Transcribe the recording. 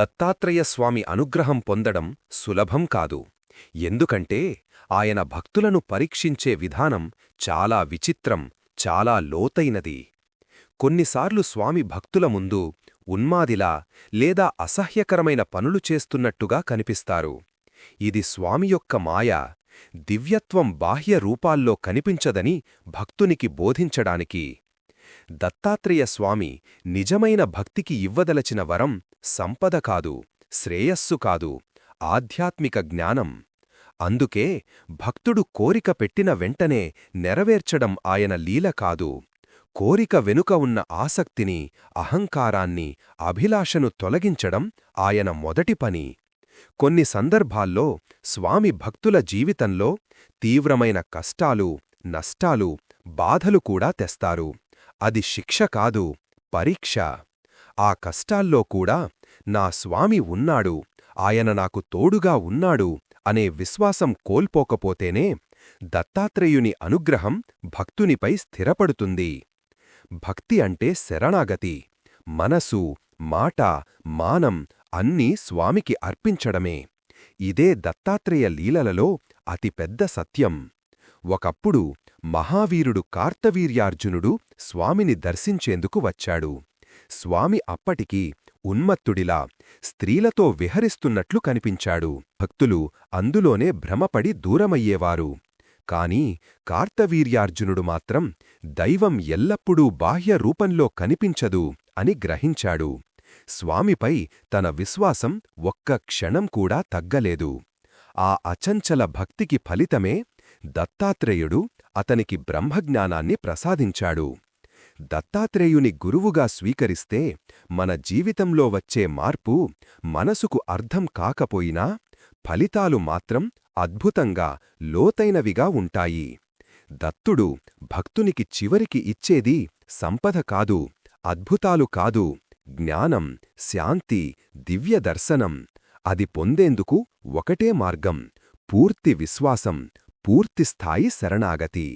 దత్తాత్రేయ స్వామి అనుగ్రహం పొందడం సులభం కాదు. ఎందుకంటే ఆయన భక్తులను పరీక్షించే విధానం చాలా విచిత్రం చాలా లోతైనది. కొన్నిసార్లు స్వామి భక్తుల ముందు ఉన్మాదిలా లేదా అసహ్యకరమైన పనులు చేస్తున్నట్టుగా కనిపిస్తారు. ఇది స్వామి యొక్క మాయ దివ్యత్వం బాహ్య రూపాల్లో కనిపించదని భక్తునికి బోధించడానికి దత్తాత్రేయ స్వామి నిజమైన భక్తికి ఇవ్వదలచిన వరం సంపద కాదు శ్రేయస్సు కాదు ఆధ్యాత్మిక జ్ఞానం. అందుకే భక్తుడు కోరిక పెట్టిన వెంటనే నెరవేర్చడం ఆయన లీల కాదు. కోరిక వెనుక ఉన్న ఆసక్తిని అహంకారాన్ని అభిలాషను తొలగించడం ఆయన మొదటి పని. కొన్ని సందర్భాల్లో స్వామి భక్తుల జీవితంలో తీవ్రమైన కష్టాలు నష్టాలు బాధలు కూడా తెస్తారు. అది శిక్ష కాదు పరీక్ష. ఆ కష్టాల్లో కూడా నా స్వామి ఉన్నాడు ఆయన నాకు తోడుగా ఉన్నాడు అనే విశ్వాసం కోల్పోకపోతేనే దత్తాత్రేయుని అనుగ్రహం భక్తునిపై స్థిరపడుతుంది. భక్తి అంటే శరణాగతి మనసు మాట మానం అన్నీ స్వామికి అర్పించడమే. ఇదే దత్తాత్రేయ లీలలలో అతిపెద్ద సత్యం. ఒకప్పుడు మహావీరుడు కార్తవీర్యార్జునుడు స్వామిని దర్శించేందుకు వచ్చాడు. స్వామి అప్పటికి ఉన్మత్తుడిలా స్త్రీలతో విహరిస్తున్నట్లు కనిపించాడు. భక్తులు అందులోనే భ్రమపడి దూరమయ్యేవారు. కాని కార్తవీర్యార్జునుడు మాత్రం దైవం ఎల్లప్పుడూ బాహ్య రూపంలో కనిపించదు అని గ్రహించాడు. స్వామిపై తన విశ్వాసం ఒక్క క్షణం కూడా తగ్గలేదు. ఆ అచంచల భక్తికి ఫలితమే దత్తాత్రేయుడు అతనికి బ్రహ్మజ్ఞానాన్ని ప్రసాదించాడు. దత్తాత్రేయుని గురువుగా స్వీకరిస్తే మన జీవితంలో వచ్చే మార్పు మనసుకు అర్థం కాకపోయినా ఫలితాలు మాత్రం అద్భుతంగా లోతైనవిగా ఉంటాయి. దత్తుడు భక్తునికి చివరికి ఇచ్చేది సంపద కాదు అద్భుతాలు కాదు జ్ఞానం శాంతి దివ్యదర్శనం అది పొందేందుకు ఒకటే మార్గం పూర్తి విశ్వాసం పూర్తిస్థాయి శరణాగతి